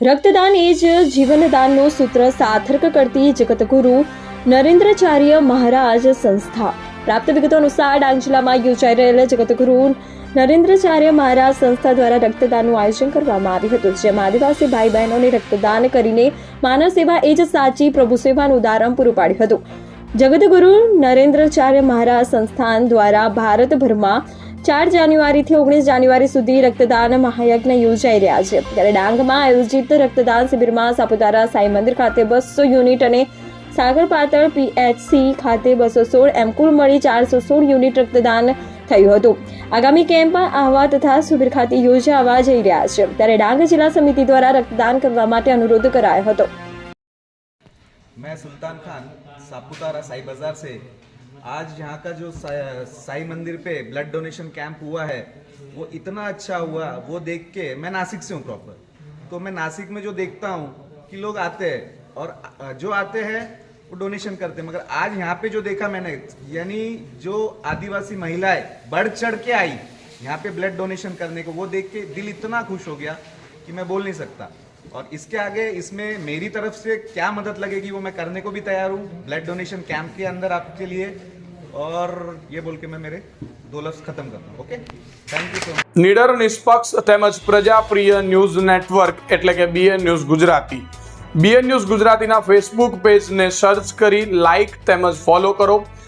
રક્તદાન એ જ જીવનદાનનું સૂત્ર સાર્થક કરતી જગતગુરુ નરેન્દ્રચાર્ય મહારાજ સંસ્થા. પ્રાપ્ત વિગતો અનુસાર ડાંગ જિલ્લામાં યોજાઈ રહેલ જગતગુરુ નરેન્દ્રચાર્ય મહારાજ સંસ્થા દ્વારા રક્તદાનનું આયોજન કરવામાં આવ્યું હતું, જેમાં આદિવાસી ભાઈ બહેનોને રક્તદાન કરીને માનવ સેવા એ જ સાચી પ્રભુ સેવાનું ઉદાહરણ પૂરું પાડ્યું હતું. જગતગુરુ નરેન્દ્રચાર્ય મહારાજ સંસ્થાન દ્વારા ભારતભરમાં ચાર જાન્યુઆરીથી ઓગણીસ જાન્યુઆરી સુધી રક્તદાન મહાયજ્ઞ યોજાઈ રહ્યા છે. ત્યારે ડાંગમાં આયોજિત રક્તદાન શિબિરમાં સાપુતારા સાંઈ મંદિર ખાતે બસો યુનિટ અને સાગર પાતળ પીએચસી ખાતે બસો સોળ એમ કુલ મળી ચારસો સોળ યુનિટ રક્તદાન થયું હતું. આગામી કેમ્પમાં આહવા તથા સુબીર ખાતે યોજાવા જઈ રહ્યા છે. ત્યારે ડાંગ જિલ્લા સમિતિ દ્વારા રક્તદાન કરવા માટે અનુરોધ કરાયો હતો. મેં સુલતાન ખાન, સાપુતારા સાઈ બજાર સે आज यहाँ का जो सा- साई मंदिर पे ब्लड डोनेशन कैंप हुआ है, वो इतना अच्छा हुआ, वो देख के मैं नासिक से हूँ प्रॉपर तो मैं नासिक में जो देखता हूँ कि लोग आते हैं और जो आते हैं, वो डोनेशन करते हैं। मगर आज यहाँ पे जो देखा मैंने, यानी जो आदिवासी महिलाएँ बढ़ चढ़ के आई यहाँ पे ब्लड डोनेशन करने को, वो देख के दिल इतना खुश हो गया कि मैं बोल नहीं सकता। और इसके आगे इसमें मेरी तरफ़ से क्या मदद लगेगी वो मैं करने को भी तैयार हूँ। ब्लड डोनेशन कैंप के अंदर आपके लिए और ये बोल के मैं मेरे दो लफ्ज खत्म करता हूँ okay thank you so much નીડર નિષ્પક્ષ તેમજ પ્રજાપ્રિય ન્યૂઝ નેટવર્ક એટલે કે BN news Gujarati BN news ગુજરાતીના ફેસબુક પેજને સર્ચ કરી લાઇક તેમજ ફોલો કરો